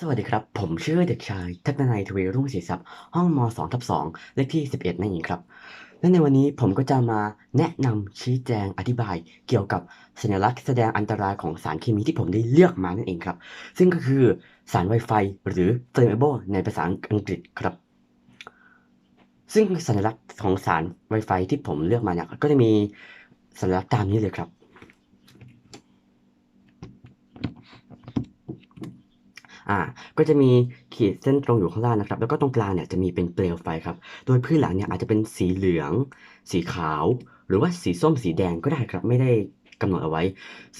สวัสดีครับ ผมชื่อเด็กชายทักนัยทวีรุ่งศรีทรัพย์ห้องม2ทับ2เลขที่ 11 นั่นเองครับ และในวันนี้ผมก็จะมาแนะนำชี้แจงอธิบาย เกี่ยวกับสัญลักษณ์แสดงอันตรายของสารเคมีที่ผมได้เลือกมานั่นเองครับ ซึ่งก็คือสาร Wi-Fi หรือ flammable ในภาษาอังกฤษครับ ซึ่งสัญลักษณ์ของสาร Wi-Fi ที่ผมเลือกมาเนี่ยก็จะมีสัญลักษณ์ตามนี้เลยครับ อ่าก็จะมีขีดเส้นตรงอยู่ข้างล่างนะครับ แล้วก็ตรงกลางเนี่ยจะมีเป็นเปลวไฟครับ โดยพื้นหลังเนี่ยอาจจะเป็นสีเหลือง สีขาว หรือว่าสีส้มสีแดงก็ได้ครับ ไม่ได้กำหนดเอาไว้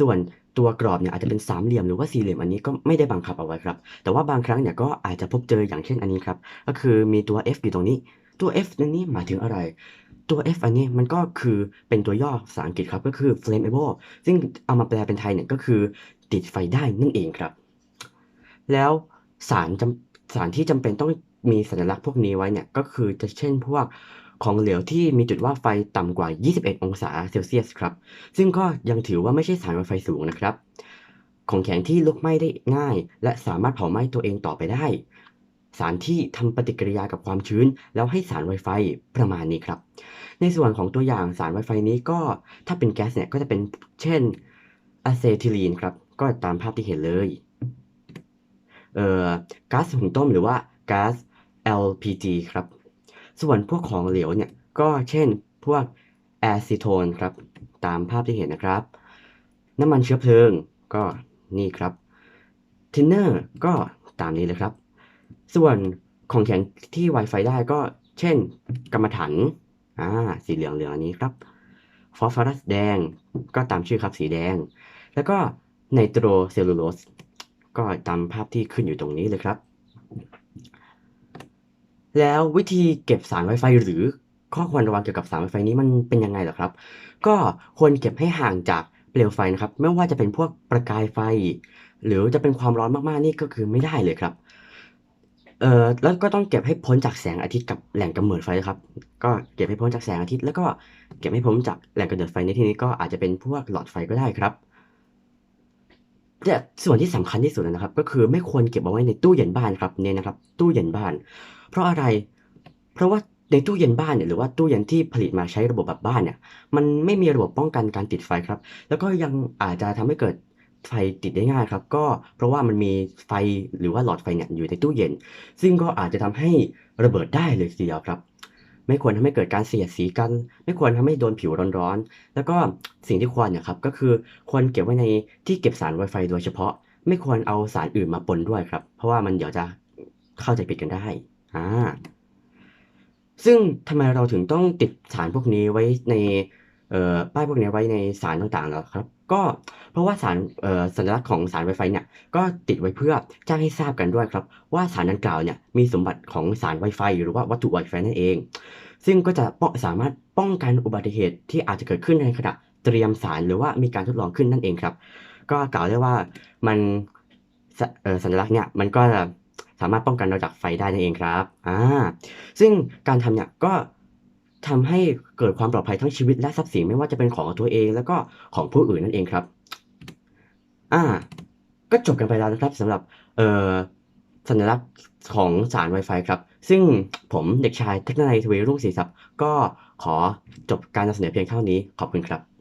ส่วนตัวกรอบเนี่ยอาจจะเป็นสามเหลี่ยมหรือว่าสี่เหลี่ยมอันนี้ก็ไม่ได้บังคับเอาไว้ครับ แต่ว่าบางครั้งเนี่ยก็อาจจะพบเจออย่างเช่นอันนี้ครับ ก็คือมีตัว F อยู่ตรงนี้ ตัว F นั่นนี่หมายถึงอะไร ตัว F อันนี้มันก็คือเป็นตัวย่อภาษาอังกฤษครับ ก็คือ flammable ซึ่งเอามาแปลเป็นไทยเนี่ยก็คือติดไฟได้นั่นเองครับ แล้วสารจำสารที่จำเป็นต้องมีสัญลักษณ์พวกนี้ไว้เนี่ยก็คือจะเช่นพวกของเหลวที่มีจุดว่าไฟต่ำกว่า 21 องศาเซลเซียสครับ ซึ่งก็ยังถือว่าไม่ใช่สารไฟสูงนะครับ ของแข็งที่ลุกไหม้ได้ง่าย และสามารถเผาไหม้ตัวเองต่อไปได้ สารที่ทำปฏิกิริยากับความชื้น แล้วให้สารไวไฟประมาณนี้ครับ ในส่วนของตัวอย่างสารไวไฟนี้ก็ถ้าเป็นแก๊สเนี่ยก็จะเป็นเช่นอะเซทิลีนครับ ก็ตามภาพที่เห็นเลย ก๊าซหุงต้มหรือว่าก๊าซ LPG ครับ ส่วนพวกของเหลวเนี่ยก็เช่นพวกแอซิโทนครับ ตามภาพที่เห็นนะครับ น้ำมันเชื้อเพลิงก็นี่ครับทินเนอร์ก็ตามนี้เลยครับ ส่วนของแข็งที่ Wi-Fi ได้ก็เช่นกรรมฐานอ่าสีเหลืองเหลืองอันนี้ครับฟอสฟอรัสแดงก็ตามชื่อครับสีแดง แล้วก็ไนโตรเซลลูโลส ก็ตามภาพที่ขึ้นอยู่ตรงนี้เลยครับ แล้ววิธีเก็บสาร Wi-Fi หรือข้อควรระวังเกี่ยวกับสาร Wi-Fi นี้มันเป็นยังไงเหรอครับ ก็ควรเก็บให้ห่างจากเปลวไฟนะครับ ไม่ว่าจะเป็นพวกประกายไฟ หรือจะเป็นความร้อนมากๆนี่ก็คือไม่ได้เลยครับเอ่อแล้วก็ต้องเก็บให้พ้นจากแสงอาทิตย์กับแหล่งกำเนิดไฟครับ ก็เก็บให้พ้นจากแสงอาทิตย์ แล้วก็เก็บให้พ้นจากแหล่งกำเนิดไฟในที่นี้ก็อาจจะเป็นพวกหลอดไฟก็ได้ครับ แต่ส่วนที่สำคัญที่สุดนะครับ ก็คือไม่ควรเก็บเอาไว้ในตู้เย็นบ้านครับเนี่ยนะครับ ตู้เย็นบ้าน เพราะอะไร เพราะว่าในตู้เย็นบ้านเนี่ยหรือว่าตู้เย็นที่ผลิตมาใช้ระบบแบบบ้านเนี่ย มันไม่มีระบบป้องกันการติดไฟครับ แล้วก็ยังอาจจะทำให้เกิดไฟติดได้ง่ายครับ ก็เพราะว่ามันมีไฟหรือว่าหลอดไฟเนี่ยอยู่ในตู้เย็น ซึ่งก็อาจจะทำให้ระเบิดได้เลยทีเดียวครับ ไม่ควรทำให้เกิดการเสียดสีกัน ไม่ควรทำให้โดนผิวร้อนๆ แล้วก็สิ่งที่ควรเนี่ยครับก็คือควรเก็บไว้ในที่เก็บสาร Wi-Fi โดยเฉพาะ ไม่ควรเอาสารอื่นมาปนด้วยครับ เพราะว่ามันเดี๋ยวจะเข้าใจผิดกันได้อ่าซึ่งทำไมเราถึงต้องติดสารพวกนี้ไว้ใน ป้ายพวกนี้ไว้ในสารต่างๆแล้วครับ ก็เพราะว่าสารสัญลักษณ์ของสาร Wi-Fi เนี่ยก็ติดไว้เพื่อแจ้งให้ทราบกันด้วยครับ ว่าสารดังกล่าวเนี่ยมีสมบัติของสาร Wi-Fi หรือว่าวัตถุ Wi-Fi นั่นเอง ซึ่งก็จะปสามารถป้องกันอุบัติเหตุที่อาจจะเกิดขึ้นในขณะเตรียมสารหรือว่ามีการทดลองขึ้นนั่นเองครับ ก็กล่าวได้ว่ามันสัญลักษณ์เนี่ยมันก็จะสามารถป้องกันเราจากไฟได้นั่นเองครับอ่าซึ่งการทำเนี่ยก็ ทำให้เกิดความปลอดภัยทั้งชีวิตและทรัพย์สินไม่ว่าจะเป็นของตัวเองแล้วก็ของผู้อื่นนั่นเองครับ อ่า ก็จบกันไปแล้วนะครับสำหรับเอ่อสัญลักษณ์ของสาร Wi-Fi ครับ ซึ่งผมเด็กชายเทคโนโลยีทวีรุ่งศรีทรัพย์ก็ขอจบการนำเสนอเพียงเท่านี้ขอบคุณครับ